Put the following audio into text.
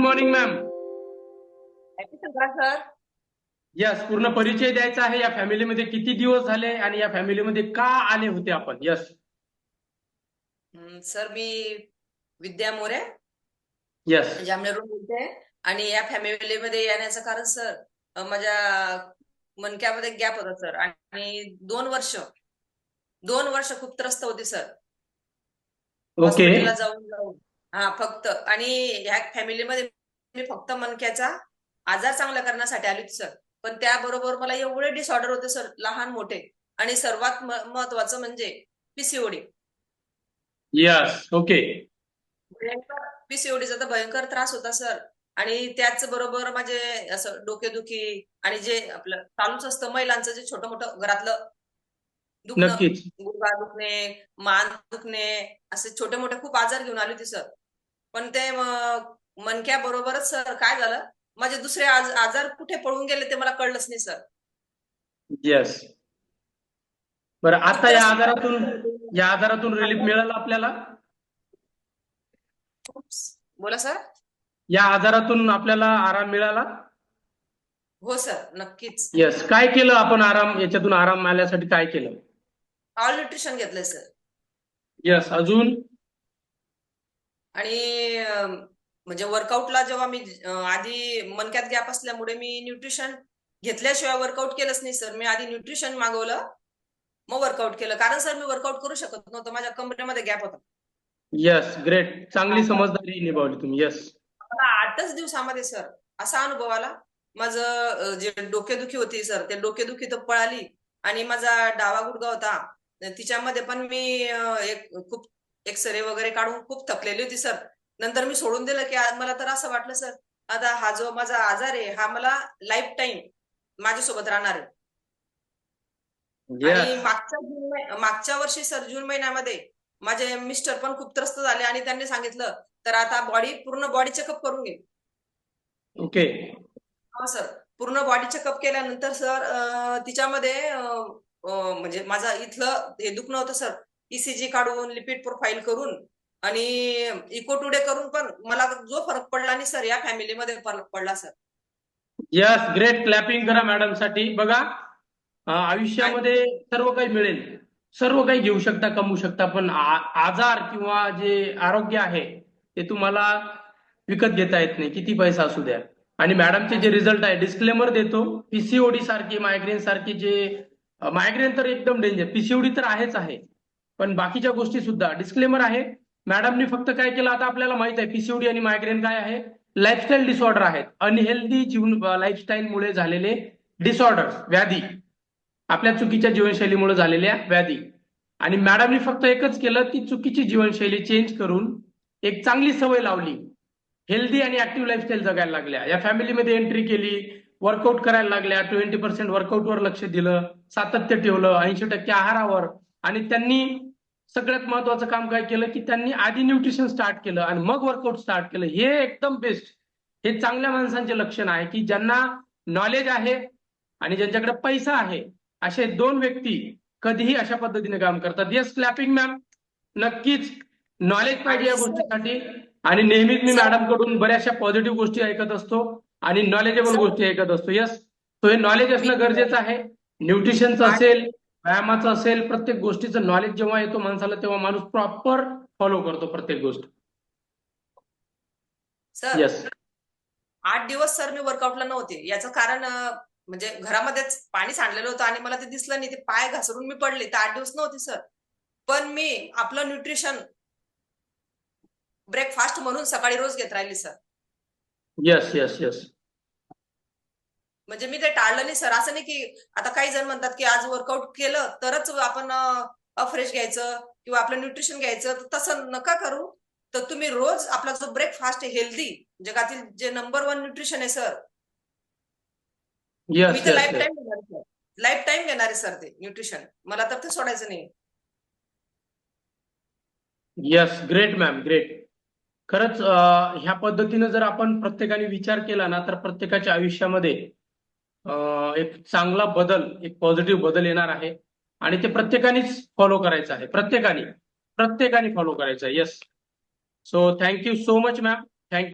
Morning ma'am sir yes पूर्ण परिचय द्यायचा आहे. या फॅमिलीमध्ये किती दिवस झाले आणि या फॅमिलीमध्ये का आले होते आपण? यस सर मी विद्या मोरे. यस जामनेरून बोलते. आणि या फॅमिलीमध्ये येण्याचं कारण सर माझ्या मणक्यामध्ये गॅप होता सर. आणि दोन वर्ष दोन वर्ष खूप त्रस्त होती सर. ओके जाऊन जाऊन. हा फक्त. आणि ह्या फॅमिलीमध्ये मी फक्त मणक्याचा आजार चांगला करण्यासाठी आली होती सर. पण त्याबरोबर मला एवढे डिसऑर्डर होते सर लहान मोठे. आणि सर्वात महत्वाचं म्हणजे पीसीओडी यस ओके भयंकर पीसीओडीचा तर भयंकर त्रास होता सर. आणि त्याच बरोबर माझे असं डोकेदुखी आणि जे आपलं चालूच असतं महिलांचं जे छोटं मोठं घरातलं दुखणं नक्कीच. गुडघा दुखणे मान दुखणे असे छोटे मोठे खूप आजार घेऊन आले होते सर पण ते मनक्या बरोबरच सर काय झालं? माझे दुसरे आज- आजार कुठे पळून गेले ते मला कळलंच नाही सर यस बरं आता या आजारातून या आजारातून रिलीफ मिळालं आपल्याला? बोला सर या आजारातून आपल्याला आराम मिळाला? हो सर नक्कीच. यस काय केलं आपण आराम याच्यातून आराम मिळाल्यासाठी काय केलं? ऑल न्यूट्रिशन घेतलंय सर यस अजून? आणि म्हणजे वर्कआउटला जेव्हा मी आधी मनक्यात गॅप असल्यामुळे मी न्यूट्रिशन घेतल्याशिवाय वर्कआउट केलंच नाही सर मी आधी न्यूट्रिशन मागवलं मग वर्कआउट केलं. कारण सर मी वर्कआउट करू शकत नव्हतं. माझ्या कमरेमध्ये गॅप होता. यस ग्रेट चांगली समजदारी निभावली तुम्ही. यस मला आठच दिवसामध्ये सर असा अनुभव आला. माझं जे डोकेदुखी होती सर ते डोकेदुखी तर पळाली. आणि माझा डावा गुडघा होता. तिच्यामध्ये पण मी एक खूप एक्सरे वगैरे काढून खूप थकलेली होती सर. नंतर मी सोडून दिलं की मला तर असं वाटलं सर. आता हा जो माझा आजार आहे हा मला लाईफ टाईम माझ्यासोबत राहणार आहे. आणि मागच्या जून मागच्या वर्षी सर जून महिन्यामध्ये माझे मिस्टर पण खूप त्रस्त झाले आणि त्यांनी सांगितलं तर आता बॉडी पूर्ण बॉडी चेकअप करून घे. ओके. हो सर. पूर्ण बॉडी चेकअप केल्यानंतर सर तिच्यामध्ये म्हणजे माझा इथलं हे दुखणं होतं सर ईसीजी काढून लिपिड प्रोफाईल करून आणि इको टुडे करून पण मला जो फरक पडला नाही सर या फॅमिलीमध्ये फरक पडला सर यस ग्रेट क्लॅपिंग करा मॅडमसाठी. बघा आयुष्यामध्ये सर्व काही मिळेल. सर्व काही घेऊ शकता कमवू शकता पण आजार किंवा जे आरोग्य आहे ते तुम्हाला विकत घेता येत नाही. किती पैसा असू द्या. आणि मॅडमचे जे रिझल्ट आहे डिस्क्लेमर देतो पीसीओडी सारखी मायग्रेन सारखी जे मायग्रेन तर एकदम डेंजर पीसीओडी तर आहेच आहे. पण बाकीच्या गोष्टी सुद्धा. डिस्क्लेमर आहे मॅडमनी फक्त काय केलं आता आपल्याला माहीत आहे पीसीओडी आणि मायग्रेन काय आहे? लाईफस्टाईल डिसऑर्डर आहेत. अनहेल्दी जीवन लाईफस्टाईलमुळे झालेले डिसऑर्डर्स व्याधी. आपल्या चुकीच्या जीवनशैलीमुळे झालेल्या व्याधी. आणि मॅडमनी फक्त एकच केलं की चुकीची जीवनशैली चेंज करून एक चांगली सवय लावली. हेल्दी आणि ऍक्टिव्ह लाईफस्टाईल जगायला लागल्या. या फॅमिलीमध्ये एंट्री केली वर्कआउट करायला लागल्या ट्वेंटी पर्सेंट वर्कआउटवर लक्ष दिलं. सातत्य ठेवलं ऐंशी टक्के आहारावर. आणि त्यांनी सगळ्यात महत्वाचं काम काय केलं की त्यांनी आधी न्यूट्रिशन स्टार्ट केलं आणि मग वर्कआउट स्टार्ट केलं. हे एकदम बेस्ट हे चांगल्या माणसांचे लक्षण आहे की ज्यांना नॉलेज आहे आणि ज्यांच्याकडे पैसा आहे असे दोन व्यक्ती कधीही अशा पद्धतीने काम करतात. येस क्लॅपिंग मॅम नक्कीच नॉलेज पाहिजे या गोष्टीसाठी. आणि नेहमीच मी मॅडमकडून बऱ्याचशा पॉझिटिव्ह गोष्टी ऐकत असतो आणि नॉलेजेबल गोष्टी ऐकत असतो. यस तो हे नॉलेज असणं गरजेचं आहे. न्यूट्रिशनचं असेल व्यायामाचं असेल प्रत्येक गोष्टीचं नॉलेज जेव्हा येतो माणसाला तेव्हा माणूस प्रॉपर फॉलो करतो प्रत्येक गोष्ट. सर येस आठ दिवस सर मी वर्कआउटला नव्हते. याचं कारण म्हणजे घरामध्येच पाणी सांडलेलं होतं आणि मला ते दिसलं नाही. ते पाय घसरून मी पडले. तर आठ दिवस नव्हते सर पण मी आपलं न्यूट्रिशन ब्रेकफास्ट म्हणून सकाळी रोज घेत राहिली सर येस येस येस म्हणजे मी ते टाळलं नाही सर. असं नाही की आता काही जण म्हणतात की आज वर्कआउट केलं तरच आपण अफ्रेश घ्यायचं किंवा आपलं न्यूट्रिशन घ्यायचं. तर तसं नका करू. तर तुम्ही रोज आपला जो ब्रेकफास्ट आहे हेल्दी जगातील जे नंबर वन न्यूट्रिशन आहे सर. मी येस तर लाईफ टाईम घेणार आहे लाईफ टाईम घेणार आहे सर ते न्यूट्रिशन मला तर ते सोडायचं नाही येस ग्रेट मॅम ग्रेट खरंच ह्या पद्धतीनं जर आपण प्रत्येकाने विचार केला ना तर प्रत्येकाच्या आयुष्यामध्ये एक चांगला बदल एक पॉझिटिव्ह बदल येणार आहे. आणि ते प्रत्येकानेच फॉलो करायचं आहे. प्रत्येकाने प्रत्येकाने फॉलो करायचं आहे. Yes so thank you so much ma'am thank you